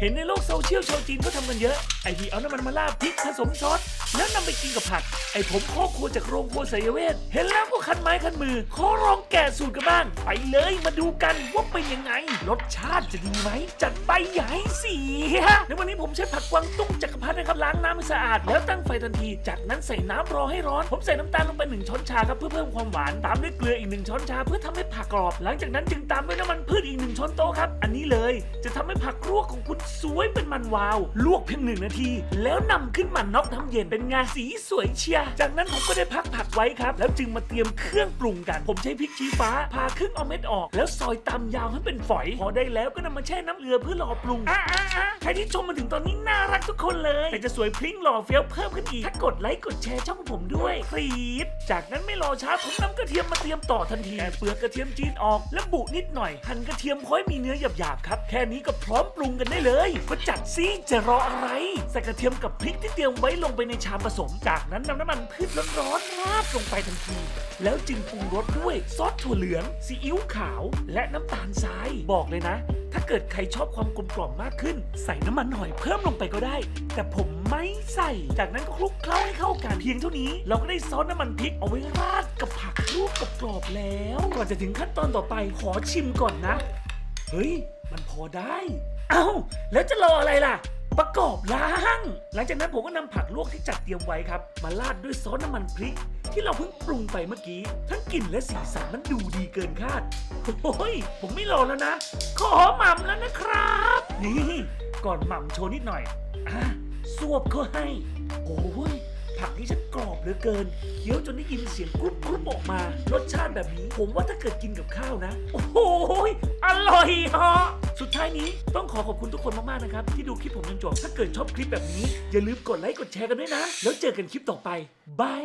เห็นในโลกโซเชียลชาวจีนเขาทำกันเยอะไอที่เอาน้ำมันมาราดพริกผสมซอส แล้วนำไปกินกับผัก ไอผมข้อครัวจากโรงครัวสายเวทเห็นแล้วก็คันไม้คันมือ ขอลองแกะสูตรกันบ้าง ไปเลยมาดูกันว่าเป็นยังไง รสชาติจะดีไหม จัดไปอย่าให้เสียในวันนี้ผมใช้ผักกวางตุ้งจักรพรรดินะครับล้างน้ำให้สะอาด แล้วตั้งไฟทันที จากนั้นใส่น้ำรอให้ร้อน ผมใส่น้ำตาลลงไปหนึ่งช้อนชาครับเพื่อเพิ่มความหวาน ตามด้วยเกลืออีกหนึ่งช้อนชาเพื่อทำให้ผักกรอบ หลังจากนั้นจึงตามด้วยน้ำมันพืชอีกหนึ่งช้อนโต๊ะครับ อันนี้เลยจะทำให้ผักลวกของคุณสวยเป็นมันวาว ลวกเพียงหนึ่งนาที แล้วนำขึ้นมาน็อกน้ำเย็นเป็นงาสีสวยเชียร์จากนั้นผมก็ได้พักผักไว้ครับ แล้วจึงมาเตรียมเครื่องปรุงกัน ผมใช้พริกชี้ฟ้าพาครึ่งเอาเม็ดออก แล้วซอยตำยาวให้เป็นฝอย พอได้แล้วก็นำมาแช่น้ำเกลือเพื่อรอปรุงอะอะอะใครที่ชมมาถึงตอนนี้น่ารักทุกคนเลยแต่จะสวยพริ้งหล่อเฟี้ยวเพิ่มขึ้นอีกถ้ากดไลค์กดแชร์ช่องผมด้วยครีดจากนั้นไม่รอช้าผมนำกระเทียมมาเตรียมต่อทันทีแกเปลือกกระเทียมจีนออก แล้วบุนิดหน่อย หั่นกระเทียมค่อยมีเนื้อหยาบๆครับ แค่นี้ก็พร้อมปรุงกันได้เลยก็จัดซิจะรออะไรใส่กระเทียมกับพริกที่เตรียมไว้ลงไปในชามผสม จากนั้นนำน้ำมันพืชร้อนๆราดลงไปทันที แล้วจึงปรุงรสด้วยซอสถั่วเหลือง ซีอิ๊วขาว และน้ำตาลทราย บอกเลยนะ ถ้าเกิดใครชอบความกลมกล่อมมากขึ้น ใส่น้ำมันหอยเพิ่มลงไปก็ได้ แต่ผมไม่ใส่ จากนั้นก็คลุกเคล้าให้เข้ากันเพียงเท่านี้ เราก็ได้ซอสน้ำมันพริกเอาไว้ราดกับผักลวกกับกรอบๆแล้ว ก่อนจะถึงขั้นตอนต่อไปขอชิมก่อนนะ เฮ้ย มันพอได้ เอ้า แล้วจะรออะไรล่ะ ประกอบล้าง หลังจากนั้นผมก็นำผักลวกที่จัดเตรียมไว้ครับ มาราดด้วยซอสน้ำมันพริก ที่เราเพิ่งปรุงไปเมื่อกี้ ทั้งกลิ่นและสีสันมันดูดีเกินคาดโอ้ยผมไม่รอแล้วนะ ขอหม่ำแล้วนะครับ นี่ก่อนหม่ำโชว์นิดหน่อยอะสวบเขาให้ โอ้ยผักนี่ฉันกรอบเหลือเกิน เคี้ยวจนได้ยินเสียงกรุบกรุบออกมา รสชาติแบบนี้ ผมว่าถ้าเกิดกินกับข้าวนะ โอ้โหยอร่อยฮะ ท้ายนี้ต้องขอขอบคุณทุกคนมากๆนะครับที่ดูคลิปผมจนจบ ถ้าเกิดชอบคลิปแบบนี้อย่าลืมกดไลค์กดแชร์กันด้วยนะ แล้วเจอกันคลิปต่อไปบาย